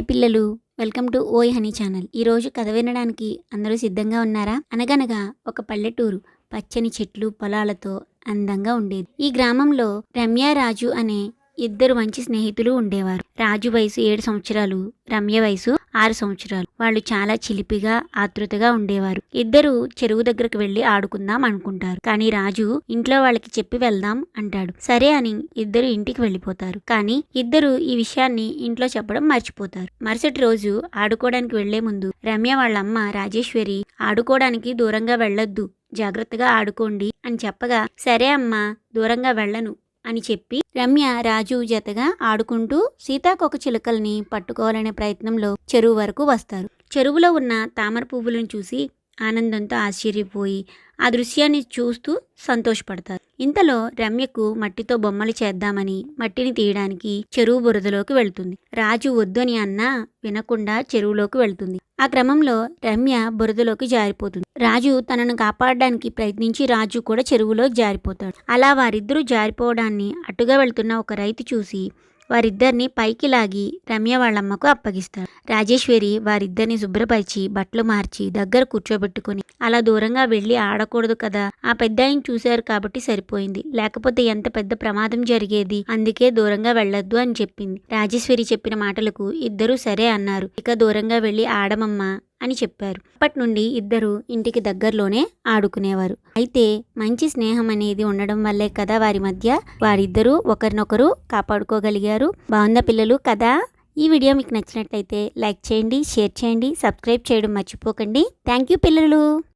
Hi పిల్లలు welcome to Oye honey channel. ఈ రోజు కథ వినడానికి అందరూ సిద్ధంగా ఉన్నారా? అనగనగా ఒక పల్లెటూరు పచ్చని చెట్లు పొలాలతో అందంగా ఉండేది. ఈ గ్రామంలో రమ్య రాజు అనే ఇద్దరు మంచి స్నేహితులు ఉండేవారు. రాజు వయసు ఏడు సంవత్సరాలు రమ్య వయసు ఆరు సంవత్సరాలు. వాళ్ళు చాలా చిలిపిగా ఆతృతగా ఉండేవారు. ఇద్దరు చెరువు దగ్గరకు వెళ్ళి ఆడుకుందాం అనుకుంటారు. కానీ రాజు ఇంట్లో వాళ్ళకి చెప్పి వెళ్దాం అంటాడు. సరే అని ఇద్దరు ఇంటికి వెళ్ళిపోతారు. కానీ ఇద్దరు ఈ విషయాన్ని ఇంట్లో చెప్పడం మర్చిపోతారు. మరుసటి రోజు ఆడుకోవడానికి వెళ్ళే ముందు రమ్య వాళ్ళమ్మ రాజేశ్వరి ఆడుకోవడానికి దూరంగా వెళ్ళొద్దు. జాగ్రత్తగా ఆడుకోండి అని చెప్పగా సరే అమ్మా దూరంగా వెళ్ళను. అని చెప్పి రమ్య రాజు జతగా ఆడుకుంటూ సీతాకొక చిలుకల్ని పట్టుకోవాలనే ప్రయత్నంలో చెరువు వరకు వస్తారు. చెరువులో ఉన్న తామర పువ్వులను చూసి ఆనందంతో ఆశ్చర్యపోయి ఆ దృశ్యాన్ని చూస్తూ సంతోషపడతారు. ఇంతలో రమ్యకు మట్టితో బొమ్మలు చేద్దామని మట్టిని తీయడానికి చెరువు బురదలోకి వెళ్తుంది. రాజు వద్దని అన్నా వినకుండా చెరువులోకి వెళ్తుంది. ఆ క్రమంలో రమ్య బురదలోకి జారిపోతుంది. రాజు తనను కాపాడడానికి ప్రయత్నించి రాజు కూడా చెరువులో జారిపోతాడు. అలా వారిద్దరూ జారిపోవడాన్ని అటుగా వెళ్తున్న ఒక రైతు చూసి వారిద్దరిని పైకి లాగి రమ్య వాళ్ళమ్మకు అప్పగిస్తారు రాజేశ్వరి వారిద్దరిని శుభ్రపరిచి బట్టలు మార్చి దగ్గర కూర్చోబెట్టుకుని అలా దూరంగా వెళ్ళి ఆడకూడదు కదా. ఆ పెద్ద ఆయన చూశారు కాబట్టి సరిపోయింది. లేకపోతే ఎంత పెద్ద ప్రమాదం జరిగేది? అందుకే దూరంగా వెళ్ళొద్దు అని చెప్పింది. రాజేశ్వరి చెప్పిన మాటలకు ఇద్దరూ సరే అన్నారు. ఇక దూరంగా వెళ్ళి ఆడమమ్మ అని చెప్పారు. అప్పటి నుండి ఇద్దరు ఇంటికి దగ్గరలోనే ఆడుకునేవారు. అయితే మంచి స్నేహం అనేది ఉండడం వల్లే కదా వారి మధ్య వారిద్దరూ ఒకరినొకరు కాపాడుకోగలిగారు. బాగుందా పిల్లలు? కదా? ఈ వీడియో మీకు నచ్చినట్లయితే లైక్ చేయండి షేర్ చేయండి సబ్స్క్రైబ్ చేయడం మర్చిపోకండి. థ్యాంక్ యూ పిల్లలు!